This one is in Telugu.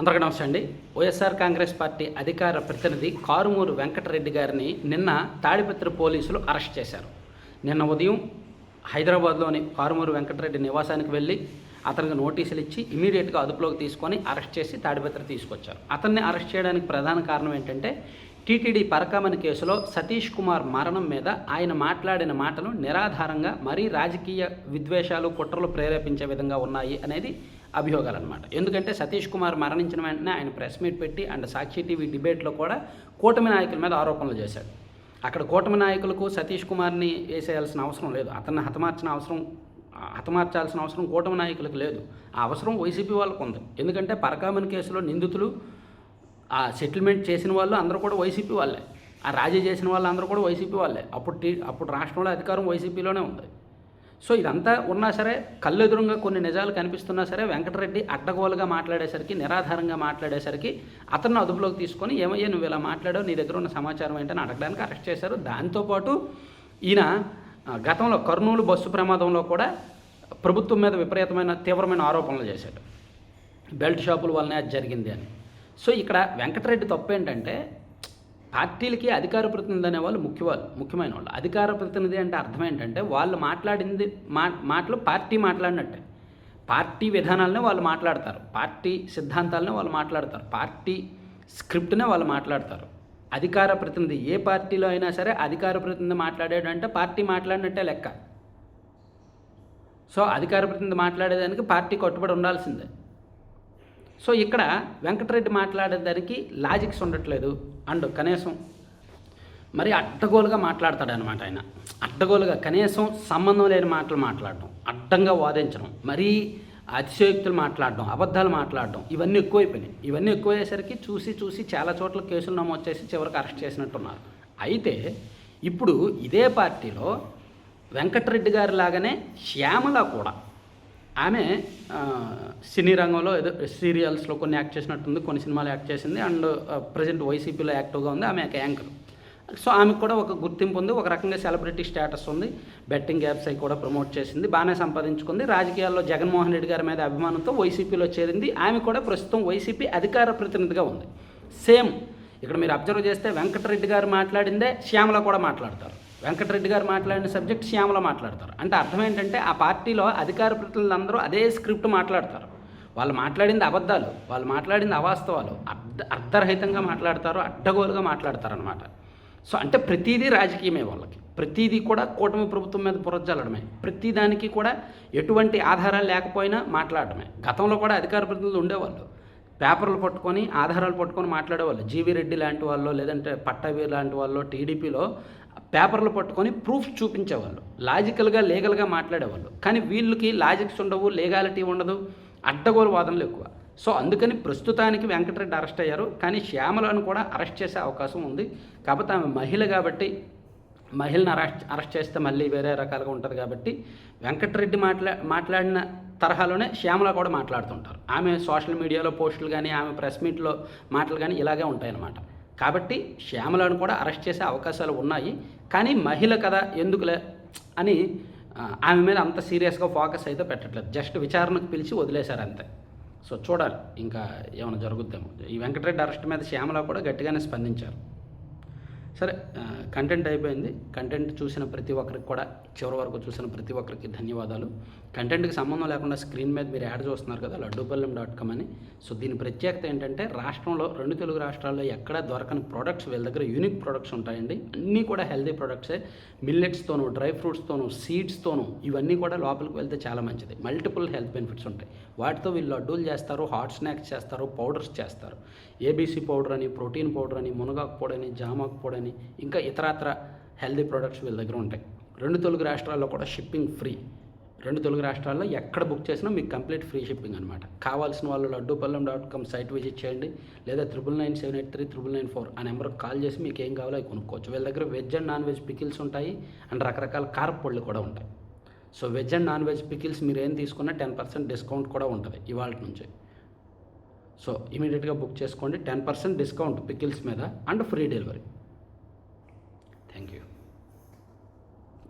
అందరికీ నమస్తే అండి. వైఎస్ఆర్ కాంగ్రెస్ పార్టీ అధికార ప్రతినిధి కారుమూరు వెంకటరెడ్డి గారిని నిన్న తాడిపత్రి పోలీసులు అరెస్ట్ చేశారు. నిన్న ఉదయం హైదరాబాద్లోని కారుమూరు వెంకటరెడ్డి నివాసానికి వెళ్ళి అతనికి నోటీసులు ఇచ్చి ఇమీడియట్గా అదుపులోకి తీసుకొని అరెస్ట్ చేసి తాడిపత్రి తీసుకొచ్చారు. అతన్ని అరెస్ట్ చేయడానికి ప్రధాన కారణం ఏంటంటే టీటీడీ పరకామణి కేసులో సతీష్ కుమార్ మరణం మీద ఆయన మాట్లాడిన మాటలు నిరాధారంగా మరీ రాజకీయ విద్వేషాలు కుట్రలు ప్రేరేపించే విధంగా ఉన్నాయి అనేది అభియోగాలు అనమాట ఎందుకంటే సతీష్ కుమార్ మరణించిన వెంటనే ఆయన ప్రెస్ మీట్ పెట్టి అండ్ సాక్షి టీవీ డిబేట్లో కూడా కూటమి నాయకుల మీద ఆరోపణలు చేశాడు. అక్కడ కూటమి నాయకులకు సతీష్ కుమార్ని వేసేయాల్సిన అవసరం లేదు. అతన్ని హతమార్చిన అవసరం హతమార్చాల్సిన అవసరం కూటమి నాయకులకు లేదు. ఆ అవసరం వైసీపీ వాళ్ళకు ఉంది ఎందుకంటే పరకామన్ కేసులో నిందితులు ఆ సెటిల్మెంట్ చేసిన వాళ్ళు అందరూ కూడా వైసీపీ వాళ్ళే. ఆ రాజీ చేసిన వాళ్ళు అందరూ కూడా వైసీపీ వాళ్ళే. అప్పుడు టీ అప్పుడు రాష్ట్రంలో అధికారం వైసీపీలోనే ఉంది. సో ఇదంతా ఉన్నా సరే కళ్ళెదురుగా కొన్ని నిజాలు కనిపిస్తున్నా సరే వెంకటరెడ్డి అడ్డగోలుగా మాట్లాడేసరికి నిరాధారంగా మాట్లాడేసరికి అతన్ని అదుపులోకి తీసుకొని ఏమయ్యా నువ్వు ఇలా మాట్లాడావు నీ దగ్గర ఉన్న సమాచారం ఏంటని అడగడానికి అరెస్ట్ చేశారు. దాంతోపాటు ఈయన గతంలో కర్నూలు బస్సు ప్రమాదంలో కూడా ప్రభుత్వం మీద విపరీతమైన తీవ్రమైన ఆరోపణలు చేశాడు. బెల్ట్ షాపుల వల్లనే అది జరిగింది అని. సో ఇక్కడ వెంకటరెడ్డి తప్పు ఏంటంటే పార్టీలకి అధికార ప్రతినిధి అనే వాళ్ళు ముఖ్య వాళ్ళు ముఖ్యమైన వాళ్ళు అధికార ప్రతినిధి అంటే అర్థం ఏంటంటే వాళ్ళు మాట్లాడింది మా మాటలు పార్టీ మాట్లాడినట్టే. పార్టీ విధానాలనే వాళ్ళు మాట్లాడతారు. పార్టీ సిద్ధాంతాలనే వాళ్ళు మాట్లాడతారు. పార్టీ స్క్రిప్ట్నే వాళ్ళు మాట్లాడతారు. అధికార ప్రతినిధి ఏ పార్టీలో అయినా సరే అధికార ప్రతినిధి మాట్లాడాడంటే పార్టీ మాట్లాడినట్టే లెక్క. సో అధికార ప్రతినిధి మాట్లాడేదానికి పార్టీ కట్టుబడి ఉండాల్సిందే. సో ఇక్కడ వెంకటరెడ్డి మాట్లాడేదానికి లాజిక్స్ ఉండట్లేదు. అండ్ కనీసం మరి అడ్డగోలుగా మాట్లాడతాడు అనమాట ఆయన. అడ్డగోలుగా కనీసం సంబంధం లేని మాటలు మాట్లాడడం అడ్డంగా వాదించడం మరీ అతిశయోక్తులు మాట్లాడడం అబద్ధాలు మాట్లాడడం ఇవన్నీ ఎక్కువైపోయినాయి. ఇవన్నీ ఎక్కువయ్యేసరికి చూసి చూసి చాలా చోట్ల కేసులు నమోదు చేసి చివరికి అరెస్ట్ చేసినట్టున్నారు. అయితే ఇప్పుడు ఇదే పార్టీలో వెంకటరెడ్డి గారి లాగానే శ్యామల కూడా ఆమె సినీ రంగంలో ఏదో సీరియల్స్లో కొన్ని యాక్ట్ చేసినట్టుంది కొన్ని సినిమాలు యాక్ట్ చేసింది అండ్ ప్రజెంట్ వైసీపీలో యాక్టివ్గా ఉంది ఆమె యొక్క యాంకర్. సో ఆమెకు కూడా ఒక గుర్తింపు ఉంది ఒక రకంగా సెలబ్రిటీ స్టేటస్ ఉంది. బెట్టింగ్ యాప్స్ అవి కూడా ప్రమోట్ చేసింది బాగానే సంపాదించుకుంది. రాజకీయాల్లో జగన్మోహన్ రెడ్డి గారి మీద అభిమానంతో వైసీపీలో చేరింది. ఆమె కూడా ప్రస్తుతం వైసీపీ అధికార ప్రతినిధిగా ఉంది. సేమ్ ఇక్కడ మీరు అబ్జర్వ్ చేస్తే వెంకటరెడ్డి గారు మాట్లాడిందే శ్యామల కూడా మాట్లాడతారు. వెంకటరెడ్డి గారు మాట్లాడిన సబ్జెక్ట్ శ్యామల మాట్లాడతారు. అంటే అర్థం ఏంటంటే ఆ పార్టీలో అధికార ప్రతినిధులందరూ అదే స్క్రిప్ట్ మాట్లాడతారు. వాళ్ళు మాట్లాడింది అబద్ధాలు వాళ్ళు మాట్లాడింది అవాస్తవాలు అర్ధ అర్థరహితంగా మాట్లాడతారు అడ్డగోలుగా మాట్లాడతారు అనమాట సో అంటే ప్రతిదీ రాజకీయమే వాళ్ళకి. ప్రతిదీ కూడా కూటమి ప్రభుత్వం మీద బురజల్లడమే. ప్రతిదానికి కూడా ఎటువంటి ఆధారాలు లేకపోయినా మాట్లాడడమే. గతంలో కూడా అధికార ప్రతినిధులు ఉండేవాళ్ళు. పేపర్లు పట్టుకొని ఆధారాలు పట్టుకొని మాట్లాడేవాళ్ళు. జీవి రెడ్డి లాంటి వాళ్ళు లేదంటే పట్టవీర్ లాంటి వాళ్ళు టీడీపీలో పేపర్లు పట్టుకొని ప్రూఫ్స్ చూపించేవాళ్ళు. లాజికల్గా లీగల్గా మాట్లాడేవాళ్ళు. కానీ వీళ్ళకి లాజిక్స్ ఉండవు లీగాలిటీ ఉండదు అడ్డగోలు వాదనలు ఎక్కువ. సో అందుకని ప్రస్తుతానికి వెంకటరెడ్డి అరెస్ట్ అయ్యారు. కానీ శ్యామలను కూడా అరెస్ట్ చేసే అవకాశం ఉంది. కాకపోతే ఆమె మహిళ కాబట్టి మహిళను అరెస్ట్ అరెస్ట్ చేస్తే మళ్ళీ వేరే రకాలుగా ఉంటుంది కాబట్టి వెంకటరెడ్డి మాట్లా మాట్లాడిన తరహాలోనే శ్యామల కూడా మాట్లాడుతుంటారు. ఆమె సోషల్ మీడియాలో పోస్టులు కానీ ఆమె ప్రెస్ మీట్లో మాటలు కానీ ఇలాగే ఉంటాయన్నమాట. కాబట్టి శ్యామలను కూడా అరెస్ట్ చేసే అవకాశాలు ఉన్నాయి. కానీ మహిళ కదా ఎందుకులే అని ఆమె మీద అంత సీరియస్గా ఫోకస్ అయితే పెట్టట్లేదు. జస్ట్ విచారణకు పిలిచి వదిలేశారు అంతే. సో చూడాలి. ఇంకా ఏమైనా జరుగుద్దేమో. ఈ వెంకటరెడ్డి అరెస్ట్ మీద శ్యామల కూడా గట్టిగానే స్పందించారు. సరే కంటెంట్ అయిపోయింది. కంటెంట్ చూసిన ప్రతి ఒక్కరికి కూడా చివరి వరకు చూసిన ప్రతి ఒక్కరికి ధన్యవాదాలు. కంటెంట్కి సంబంధం లేకుండా స్క్రీన్ మీద మీరు యాడ్ చూస్తున్నారు కదా లడ్డూపల్లెం డాట్ కామ్ అని. సో దీని ప్రత్యేకత ఏంటంటే రాష్ట్రంలో రెండు తెలుగు రాష్ట్రాల్లో ఎక్కడా దొరకని ప్రోడక్ట్స్ వీళ్ళ దగ్గర యూనిక్ ప్రొడక్ట్స్ ఉంటాయండి. అన్నీ కూడా హెల్దీ ప్రొడక్ట్సే మిల్లెట్స్తోను డ్రై ఫ్రూట్స్తోను సీడ్స్తోను ఇవన్నీ కూడా లోపలికి వెళ్తే చాలా మంచిది. మల్టిపుల్ హెల్త్ బెనిఫిట్స్ ఉంటాయి. వాటితో వీళ్ళు లడ్డూలు చేస్తారు హాట్ స్నాక్స్ చేస్తారు పౌడర్స్ చేస్తారు. ఏబీసీ పౌడర్ అని ప్రోటీన్ పౌడర్ అని మునగాకు పొడని జామాకు పొడని ఇంకా ఇంకా ఇతరత్ర హెల్దీ ప్రొడక్ట్స్ వీళ్ళ దగ్గర ఉంటాయి. రెండు తెలుగు రాష్ట్రాల్లో కూడా షిప్పింగ్ ఫ్రీ. రెండు తెలుగు రాష్ట్రాల్లో ఎక్కడ బుక్ చేసినా మీకు కంప్లీట్ ఫ్రీ షిప్పింగ్ అనమాట కావాల్సిన వాళ్ళు Laddupallem dot com site visit చేయండి. లేదా triple nine seven eight three triple nine four ఆ నెంబర్కి కాల్ చేసి మీకు ఏం కావాలో అవి కొనుక్కోవచ్చు. వీళ్ళ దగ్గర veg and non veg pickles ఉంటాయి. అండ్ రకరకాల కారపొళ్ళు కూడా ఉంటాయి. So veg and non veg pickles మీరు ఏం తీసుకున్నా టెన్ పర్సెంట్ డిస్కౌంట్ కూడా ఉంటుంది ఇవాళ నుంచి. సో ఇమీడియట్గా బుక్ చేసుకోండి. టెన్ పర్సెంట్ డిస్కౌంట్ పికిల్స్ మీద అండ్ ఫ్రీ డెలివరీ.